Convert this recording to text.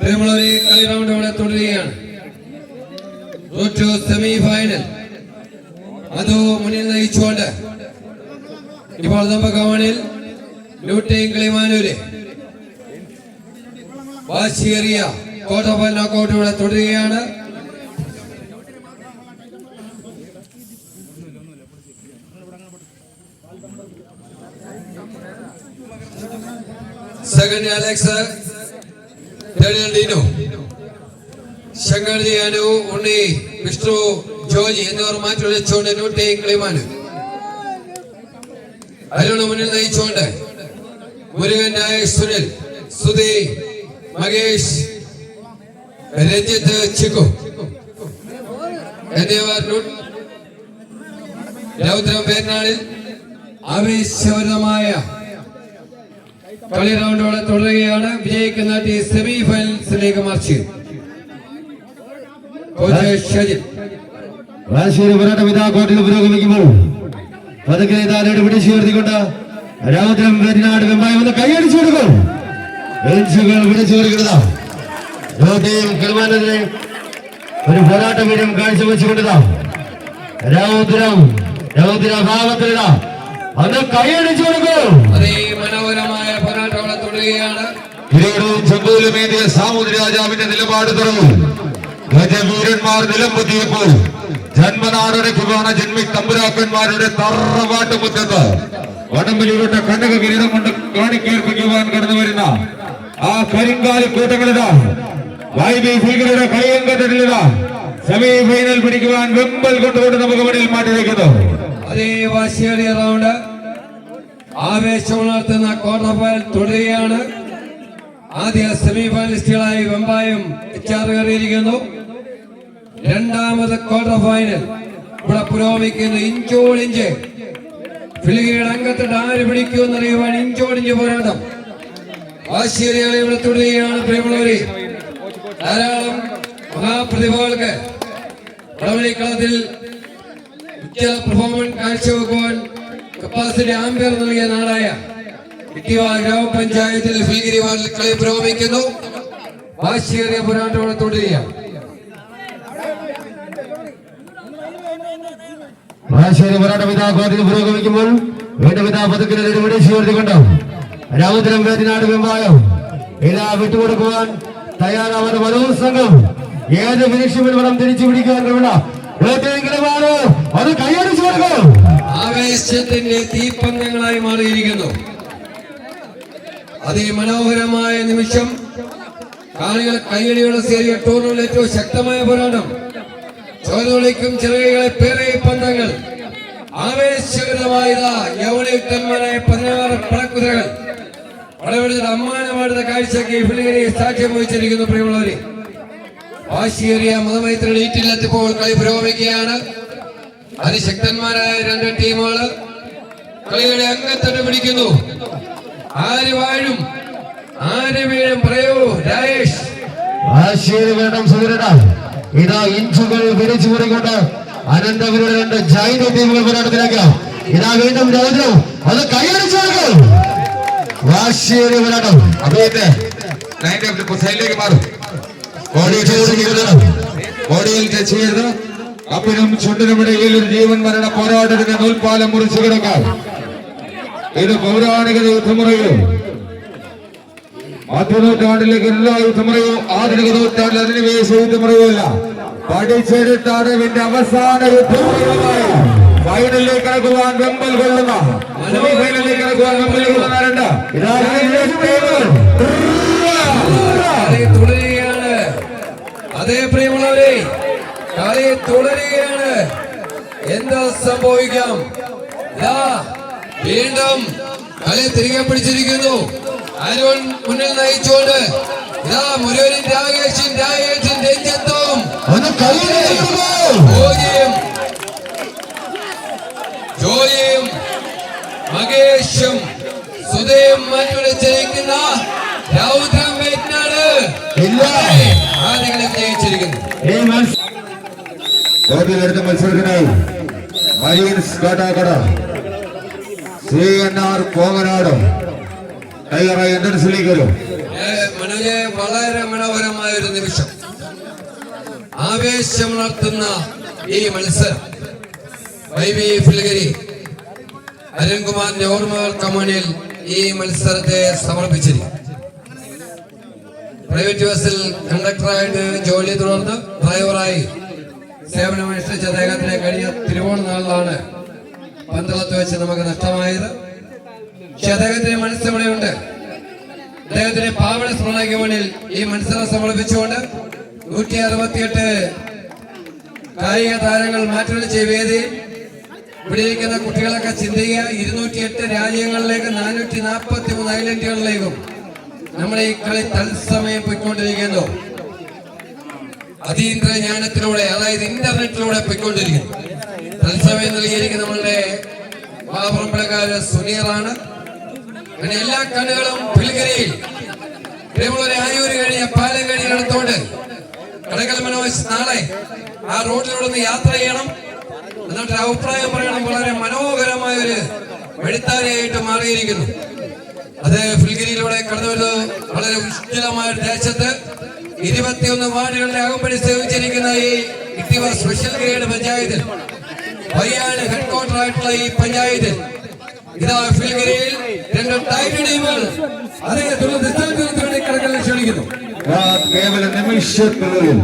പ്രിയമുള്ളവരെ കളി റൗണ്ട് അവിടെ തുടരുകയാണ്. ടു സെമി അത് മുന്നിൽ നയിച്ചുകൊണ്ട്. ഇപ്പോൾ നമുക്ക് മണിൽ ന്യൂട്ടയും കിളിമാനൂര് വാശിയേറിയ ക്വാർട്ടർ ഫൈനൽ നോക്കൗട്ട് ഇവിടെ തുടരുകയാണ്. Second Alex. ഡീനു ശങ്കർജി അനു ഉണ്ണി വിഷ്ണു ജോജി എന്നിവർ മാറ്റി വിളിച്ചുകൊണ്ട് ന്യൂട്ടയും കിളിമാനും അരുണ് മുന്നിൽ നയിച്ചുകൊണ്ട് മുരുകൻ നായക് സുനിൽ സുധി മകേഷ് രഞ്ജിത്ത് ചിക്കു എന്നിവർ രൗദ്രം പേരിനാളിൽ ആവേശപരമായ കളി റൗണ്ടോടെ തുടരുകയാണ്. വിജയിക്കുന്ന ടീം സെമി ഫൈനൽസിലേക്ക് മാർച്ച് റാശിയുടെ പോരാട്ടം ഇതാ കോട്ടിൽ പുരോഗമിക്കുമ്പോൾ. പതുക്കെ ഇതാരോട് പിടിച്ചു ഉയർത്തിക്കൊണ്ട് രൗദ്രം വെറ്റിനാട് വെമ്പായി വന്ന് കൈയടിച്ചു കൊടുക്കും. ബെഞ്ചുകൾ പിടിച്ചു കൊടുക്കുന്നതാ രോഗത്തെയും കിളിമാനതിനെ ഒരു പോരാട്ട കാഴ്ചവെച്ചുകൊണ്ടതാ അന്ന് കൈയടിച്ചു കൊടുക്കും അതേ മനോഹരമായ പോരാട്ടങ്ങളെ തുടരുകയാണ് ചെമ്പൂലുമേന്തിയ സാമൂതിരി രാജാവിന്റെ നിലപാട് തുറന്നു. ഗജവീരന്മാർ നിലംപൊത്തിയപ്പോൾ ജന്മനാടനെ പോണ ജന്മി തമ്പുരാക്കന്മാരുടെ തറവാട്ട് മുറ്റത്ത് വടംവലിയുടെ കണ്ണക കിരീടം കൊണ്ട് കാണിക്കേൽപ്പിക്കുവാൻ കടന്നു വരുന്ന ആ കരിങ്കാലി കൂട്ടങ്ങളിതാ. വൈബി ഭീകരയുടെ സെമി ഫൈനൽ പിടിക്കുവാൻ വെമ്പൽ കൊണ്ടുകൊണ്ട് നമുക്ക് മുന്നിൽ മാറ്റി വയ്ക്കുന്നു അതേ വാശിയേറിയ റൗണ്ട് ആവേശമുണർത്തുന്ന ക്വാർട്ടർ ഫൈനൽ തുടരുകയാണ്. ആദ്യ സെമി ഫൈനലിസ്റ്റുകളായി വെമ്പായും കയറിയിരിക്കുന്നു രണ്ടാമത് ക്വാർട്ടർ ഫൈനൽ ഇവിടെ പുരോഗമിക്കുന്നു ഇഞ്ചോടിഞ്ച് ഫിലിഗയുടെ അംഗത്തിട്ട് ആര് പിടിക്കുമെന്നറിയുവാൻ ഇഞ്ചോടിഞ്ച് പോരാട്ടം. ആശ്ചര്യങ്ങളെ ഇവിടെ തുടരുകയാണ് പ്രിയമുള്ളവരെ. ധാരാളം മഹാപ്രതിഭകൾക്ക് വടവലിക്കളത്തിൽ ഉജ്ജ്വല പെർഫോമൻസ് കാഴ്ചവെക്കുവാൻ കപ്പാസിറ്റി ആംബിയർ നൽകിയ നാടായ ഇട്ടിവ ഗ്രാമപഞ്ചായത്തിൽ വാർഡിൽ കളി പുരോഗമിക്കുന്നു. വാശിയേറിയ പോരാട്ടത്തോടെ തുടരുകയാണ് മഹാശേരി പോരാട്ടം ഇതാ കോടതി പുരോഗമിക്കുമ്പോൾ വീണ്ടും ഇതാ പതുക്കിനെ വിളിച്ചു ഉയർത്തിക്കൊണ്ട് രാമചന്ദ്രൻ വേദിനാട് വെമ്പായം ഇതാ വിട്ടുകൊടുക്കുവാൻ തയ്യാറാവുന്ന മനോസംഘം സംഘം. ഏത് ഫിനിഷിൽ വേണം തിരിച്ചു പിടിക്കാൻ വേട്ടയെങ്കിലുമാണ് അത് ആവേശത്തിന്റെ തീപ്പന്തങ്ങളായി മാറിയിരിക്കുന്നു. അതിമനോഹരമായ നിമിഷം കാണികൾ കൈയടിയുടെ സേരിയ ടൂർണമെന്റിൽ ഏറ്റവും ശക്തമായ പോരാട്ടം. ചോദ്യവിളിക്കും ചെറുകളെ പേരെ പന്തങ്ങൾ. വഹിച്ചിരിക്കുന്നു പ്രിയമുള്ളവരെ. വാശിയേറിയ മതമൈത്രികൾ ഈറ്റിലെത്തിപ്പോൾ കളി പുരോഗമിക്കുകയാണ്. അതിശക്തന്മാരായ രണ്ട് ടീമുകൾ കളികളെ അംഗത്തട്ട് പിടിക്കുന്നു. ആര് വാഴും? ആര് വീഴും? പറയൂ രാജേഷ്. സുഹൃട ഇതാ ഇഞ്ചുകൾ വിരിച്ചു മുറിക്കൊണ്ട് അനന്തപുരം രണ്ട് ജൈന ടീമുകൾ പോരാട്ടത്തിലേക്ക്. ഇതാ വീണ്ടും രൗദ്രം അത് കൈയടിച്ചു കൊടുക്കും വാശിയേറി പോരാട്ടം അദ്ദേഹത്തെ സൈഡിലേക്ക് മാറും. ഇടയിൽ ഒരു ജീവൻ മരണ പോരാട്ടത്തിന്റെ നൂൽപ്പാലം മുറിച്ചു കിടക്കാം. ഇത് പൗരാണിക യുദ്ധമുറയും മധ്യനൂറ്റാണ്ടിലേക്ക് എല്ലാ യുദ്ധമുറയും ആധുനിക നൂറ്റാണ്ടിൽ അധിനിവേശ യുദ്ധമുറയുമല്ല. പഠിച്ചെടുത്താണ് ഇതിന്റെ അവസാന യുദ്ധമുറയുമായി ഫൈനലിലേക്ക് കടക്കുവാൻ വെമ്പൽ കൊള്ളുന്ന സെമിഫൈനലിലേക്ക് കടക്കുവാൻ വെമ്പൽ കൊള്ളുന്ന അതേ പ്രിയമുള്ളവരെ കളി തുടരുകയാണ്. എന്താ സംഭവിക്കാം? വീണ്ടും കളി തിരികെ പിടിച്ചിരിക്കുന്നു. അരുൺ മുന്നിൽ നയിച്ചുകൊണ്ട് ഇതാ മുരളി രാകേഷിൻ രാകേഷിൻ രഞ്ജിത്വം കൈയിലേക്ക് ജോയിയും ജോയിയും മകേഷും സുധയും രൗദ്രം ഇല്ല. ആളുകളെ വിജയിച്ചിരിക്കുന്നു. ഈ മത്സ- കോട്ടിലെടുത്ത മത്സരത്തിനായി Marines Kattakkada C N R Konganad ടൈഗറായി എൻട്രൻസിലേക്ക് വരും വളരെ മനോഹരമായ ഒരു നിമിഷം. ആവേശമുണർത്തുന്ന ഈ മത്സരം. വൈവി ഫിൽഗരി അരുൺകുമാറിന്റെ ഓർമ്മകൾക്ക് മുന്നിൽ ഈ മത്സരത്തെ സമർപ്പിച്ചിരിക്കും പ്രൈവറ്റ് ബസ്സിൽ കണ്ടക്ടറായിട്ട് ജോലി തുടർന്ന് ഡ്രൈവറായി സേവനമനുഷ്ഠിച്ച അദ്ദേഹത്തിന് കഴിഞ്ഞ തിരുവോണ നാളിലാണ് പന്തളത്ത് വെച്ച് നമുക്ക് നഷ്ടമായത്. പക്ഷെ അദ്ദേഹത്തിന് മനസ്സിവിടെയുണ്ട് അദ്ദേഹത്തിന്റെ പാവന സ്മരണയ്ക്ക് മുന്നിൽ ഈ മത്സരം സമർപ്പിച്ചുകൊണ്ട് നൂറ്റി അറുപത്തിയെട്ട് കായിക താരങ്ങൾ മാറ്റുരച്ച വേദിയിൽ ഇവിടെ ഇരിക്കുന്ന കുട്ടികളൊക്കെ ചിന്തിക്കുക ഇരുന്നൂറ്റിയെട്ട് രാജ്യങ്ങളിലേക്കും നാനൂറ്റി നാൽപ്പത്തി മൂന്ന് ഐലൻഡുകളിലേക്കും നമ്മുടെ ഈ കളി തത്സമയം പോയിക്കൊണ്ടിരിക്കുന്നു. അതീന്ദ്ര ജ്ഞാനത്തിലൂടെ അതായത് ഇന്റർനെറ്റിലൂടെ പോയിക്കൊണ്ടിരിക്കുന്നു. തത്സമയം നൽകിയിരിക്കുന്ന നമ്മളുടെ മഹാപ്രമ്പളക്കാര് സുനീറാണ്. അങ്ങനെ എല്ലാ കണ്ണുകളും പിൽഗരിയിൽ ഇതേപോലെ ആയൂര് കഴിഞ്ഞ പാലം കഴിഞ്ഞ അടുത്തോണ്ട് കടകൽ മനോജ് നാളെ ആ റോഡിലൂടെ ഒന്ന് യാത്ര ചെയ്യണം. എന്നിട്ട് അഭിപ്രായം പറയണം. വളരെ മനോഹരമായ ഒരു വഴിത്താരയായിട്ട് മാറിയിരിക്കുന്നു. അത് ഫിൽഗിരിയിലൂടെ കടന്നു വരുന്നത് വളരെ ഉജ്ജ്വലമായ ദേശത്ത് ഇരുപത്തിയൊന്ന് വാർഡുകളിലെ അകമ്പടി സേവിച്ചിരിക്കുന്ന ഈ സ്പെഷ്യൽ ഗ്രേഡ് പഞ്ചായത്തിൽ വയ്യാണ് ഹെഡ് ക്വാർട്ടർ ആയിട്ടുള്ള ഈ പഞ്ചായത്തിൽ ഇതാ ഫിൽഗിരിയിൽ രണ്ട് ടൈറ്റ് ടീമുകൾ അതേ തുടർന്ന് ക്ഷണിക്കുന്നു. കേവല നിമിഷത്തിനുള്ളിൽ